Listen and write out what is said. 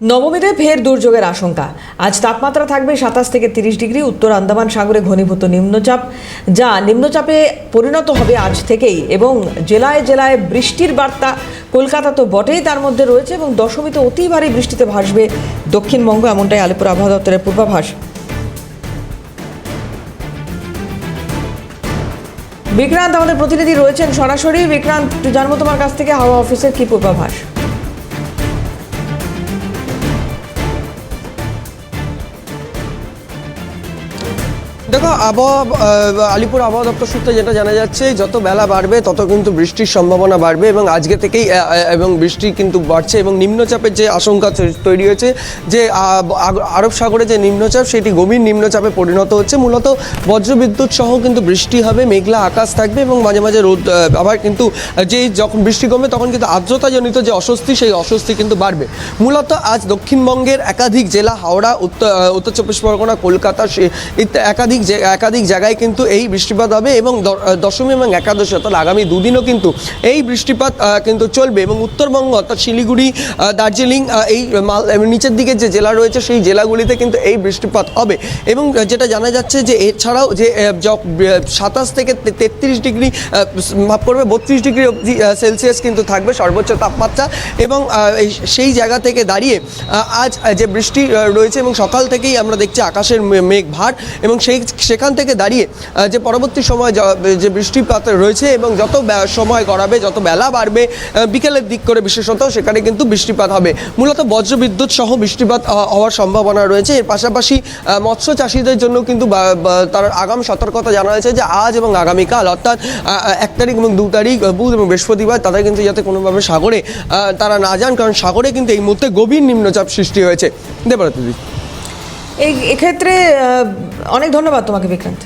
নবমীতে ফের দুর্যোগের আশঙ্কা। আজ তাপমাত্রা থাকবে সাতাশ থেকে তিরিশ ডিগ্রি, উত্তর আন্দামান সাগরে ঘনীভূত নিম্নচাপ, যা নিম্নচাপে পরিণত হবে আজ থেকেই এবং জেলায় জেলায় বৃষ্টির বার্তা কলকাতা তো বটেই তার মধ্যে রয়েছে এবং দশমীতে অতি ভারী বৃষ্টিতে ভাসবে দক্ষিণবঙ্গ, এমনটাই আলিপুর আবহাওয়া দপ্তরের পূর্বাভাস। বিক্রান্ত, আমাদের প্রতিনিধি রয়েছেন সরাসরি। বিক্রান্ত জানব তোমার কাছ থেকে হাওয়া অফিসের কি পূর্বাভাস? দেখো, আবহাওয়া আলিপুর আবহাওয়া দপ্তর সূত্রে যেটা জানা যাচ্ছে, যত বেলা বাড়বে, তত কিন্তু বৃষ্টির সম্ভাবনা বাড়বে এবং আজকে থেকেই এবং বৃষ্টি কিন্তু বাড়ছে এবং নিম্নচাপের যে আশঙ্কা তৈরি হয়েছে, যে আরব সাগরে যে নিম্নচাপ, সেটি গভীর নিম্নচাপে পরিণত হচ্ছে। মূলত বজ্রবিদ্যুৎ সহ কিন্তু বৃষ্টি হবে, মেঘলা আকাশ থাকবে এবং মাঝে মাঝে রোদ আবার কিন্তু যেই যখন বৃষ্টি কমবে, তখন কিন্তু আর্দ্রতাজনিত যে অস্বস্তি, সেই অস্বস্তি কিন্তু বাড়বে। মূলত আজ দক্ষিণবঙ্গের একাধিক জেলা, হাওড়া, উত্তর উত্তর চব্বিশ পরগনা, কলকাতা, সে- ইত্যা- একাধিক একাধিক জায়গায় কিন্তু এই বৃষ্টিপাত হবে এবং দশমী এবং একাদশী, অর্থাৎ আগামী দুদিনও কিন্তু এই বৃষ্টিপাত কিন্তু চলবে এবং উত্তরবঙ্গ, অর্থাৎ শিলিগুড়ি দার্জিলিং এই মাল নিচের দিকে যে জেলা রয়েছে সেই জেলাগুলিতে কিন্তু এই বৃষ্টিপাত হবে। এবং যেটা জানা যাচ্ছে যে এছাড়াও যে সাতাশ থেকে তেত্রিশ ডিগ্রি মাফ করবে, বত্রিশ ডিগ্রি অবধি সেলসিয়াস কিন্তু থাকবে সর্বোচ্চ তাপমাত্রা। এবং সেই জায়গা থেকে দাঁড়িয়ে আজ যে বৃষ্টি রয়েছে এবং সকাল থেকেই আমরা দেখছি আকাশের মেঘ ভার এবং সেই সেখান থেকে দাঁড়িয়ে যে পরবর্তী সময় যে বৃষ্টিপাত রয়েছে এবং যত সময় গড়াবে, যত বেলা বাড়বে বিকেলের দিক করে বিশেষত সেখানে কিন্তু বৃষ্টিপাত হবে। মূলত বজ্রবিদ্যুৎ সহ বৃষ্টিপাত হওয়ার সম্ভাবনা রয়েছে। এর পাশাপাশি মৎস্য চাষিদের জন্য কিন্তু তার আগাম সতর্কতা জানা হয়েছে যে আজ এবং আগামীকাল, অর্থাৎ এক তারিখ এবং দু তারিখ বুধ এবং বৃহস্পতিবার তাদের কিন্তু যাতে কোনোভাবে সাগরে তারা না যান, কারণ সাগরে কিন্তু এই মুহূর্তে গভীর নিম্নচাপ সৃষ্টি হয়েছে। দেবরাত এই এক্ষেত্রে অনেক ধন্যবাদ তোমাকে বিক্রান্ত।